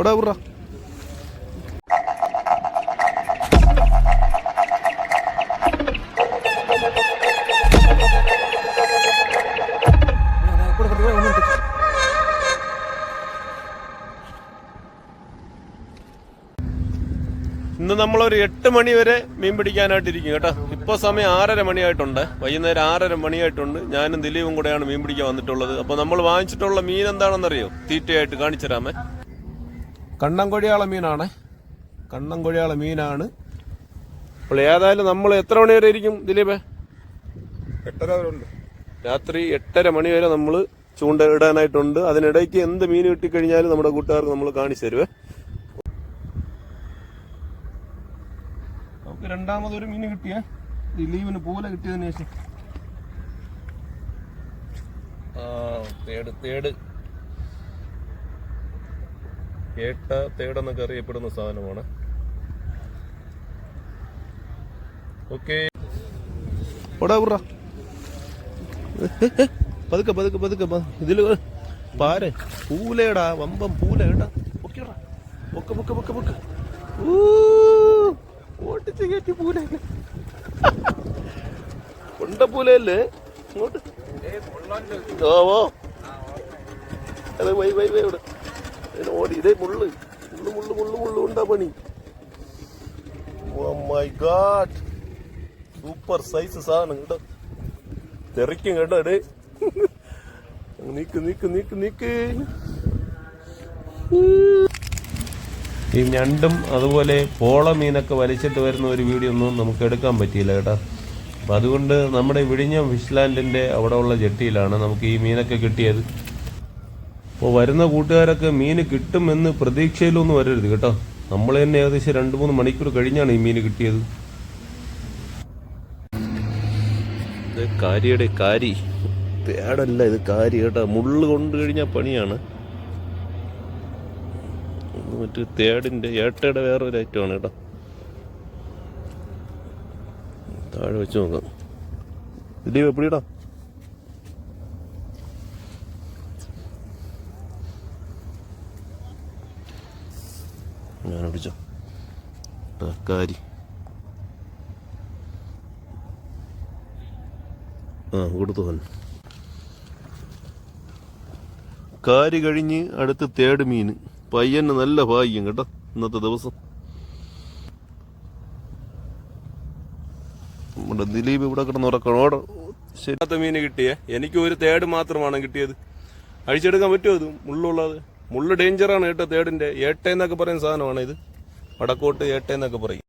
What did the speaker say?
ഓടാ ഇന്ന് നമ്മളൊരു എട്ട് മണി വരെ മീൻ പിടിക്കാനായിട്ടിരിക്കും കേട്ടോ. ഇപ്പൊ സമയം ആറര മണിയായിട്ടുണ്ട്. വൈകുന്നേരം ആറര മണിയായിട്ടുണ്ട്. ഞാനും ദിലീപും കൂടെയാണ് മീൻ പിടിക്കാൻ വന്നിട്ടുള്ളത്. അപ്പൊ നമ്മൾ വാങ്ങിച്ചിട്ടുള്ള മീൻ എന്താണെന്നറിയോ? തീറ്റയായിട്ട് കാണിച്ചു തരാമേ കണ്ണൻകൊഴിയാള മീനാണ് കണ്ണൻകൊഴിയാള മീനാണ് അപ്പോൾ ഏതായാലും നമ്മൾ എത്ര മണി വരെ ഇരിക്കും ദിലീപേ? എട്ടര വരെ ഉണ്ട് രാത്രി എട്ടര മണി വരെ നമ്മൾ ചൂണ്ട ഇടാനായിട്ടുണ്ട് അതിനിടയ്ക്ക് എന്ത് മീൻ കിട്ടിക്കഴിഞ്ഞാലും നമ്മുടെ കൂട്ടുകാർക്ക് നമ്മൾ കാണിച്ചു തരുവേ. നമുക്ക് രണ്ടാമതൊരു മീൻ കിട്ടിയ. ദിലീപിന് പൂല കിട്ടിയതിന് ശേഷം. തേട് തേട്. ഏട്ട തേടെന്നൊക്കെ അറിയപ്പെടുന്ന സാധനമാണ്. ഓക്കെ. ഓടാ ഉറ പതുക്കെ പതുക്കെ പതുക്കെ ഇതിൽ ഇതിൽ പാര. പൂലയടാ വമ്പം പൂല ഏട്ടാ പൊക്ക പൊക്ക പൊക്ക പൊക്ക ഊ, ഓട്ടിച്ച് കയറ്റി പൂല. കൊണ്ട പൂലയല്ലേ? ഇങ്ങോട്ട്. ഓ ഓ അതെ വൈ വൈ വൈ ഇവിടെ. ഓടി ഇതേ മുള്ള്. മുള്ളു മുള്ളു മുള്ളു മുള്ളു ഉണ്ടാ പണി. മൈ ഗാഡ് സൂപ്പർ സൈസ് സാധനം കേട്ടോ. തെറിക്കും കേട്ടോ അടേ നീക്ക് നീക്ക് നീക്ക് നീക്ക്. ഈ ഞണ്ടും അതുപോലെ പോള മീനൊക്കെ വലിച്ചിട്ട് വരുന്ന ഒരു വീഡിയോ ഒന്നും നമുക്ക് എടുക്കാൻ പറ്റിയില്ല കേട്ടോ. അപ്പം അതുകൊണ്ട് നമ്മുടെ വിഴിഞ്ഞം ഫിഷ്ലാൻഡിന്റെ അവിടെ ഉള്ള ജെട്ടിയിലാണ് നമുക്ക് ഈ മീനൊക്കെ കിട്ടിയത്. അപ്പോൾ വരുന്ന കൂട്ടുകാരൊക്കെ മീൻ കിട്ടുമെന്ന് പ്രതീക്ഷയിലൊന്നും വരരുത് കേട്ടോ. നമ്മൾ തന്നെ ഏകദേശം രണ്ട് മൂന്ന് മണിക്കൂർ കഴിഞ്ഞാണ് ഈ മീൻ കിട്ടിയത്. കാരിയുടെ കാരി. തേടല്ല ഇത് കാരി കേട്ടോ. മുള്ള് കൊണ്ടു കഴിഞ്ഞാൽ പണിയാണ്. മറ്റേ തേടിന്റെ ഏട്ടയുടെ വേറൊരു ഐറ്റമാണ് കേട്ടോ. താഴെ വെച്ച് നോക്കാം. ദിലീപ് എപ്പിടിടാ ഞാൻ പിടിച്ചോ തക്കാരി. കാരി ആ കൊടുത്തു തന്നെ കാരി കഴിഞ്ഞ് അടുത്ത് തേട് മീൻ. പയ്യന് നല്ല ഭാഗ്യം കേട്ടോ ഇന്നത്തെ ദിവസം. നമ്മുടെ ദിലീപ് ഇവിടെ കിടന്ന് ഉറക്കണം. ഓട ശരിയാത്ത മീൻ കിട്ടിയേ. എനിക്ക് ഒരു തേട് മാത്രമാണ് കിട്ടിയത്. അഴിച്ചെടുക്കാൻ പറ്റുമോ അത് മുള്ളുള്ളത്. മുള്ള് ഡേഞ്ചറാണ് കേട്ടോ തേടിന്റെ ഏട്ട എന്നൊക്കെ പറയുന്ന സാധനമാണ് ഇത്? വടക്കോട്ട് ഏട്ട എന്നൊക്കെ പറയും.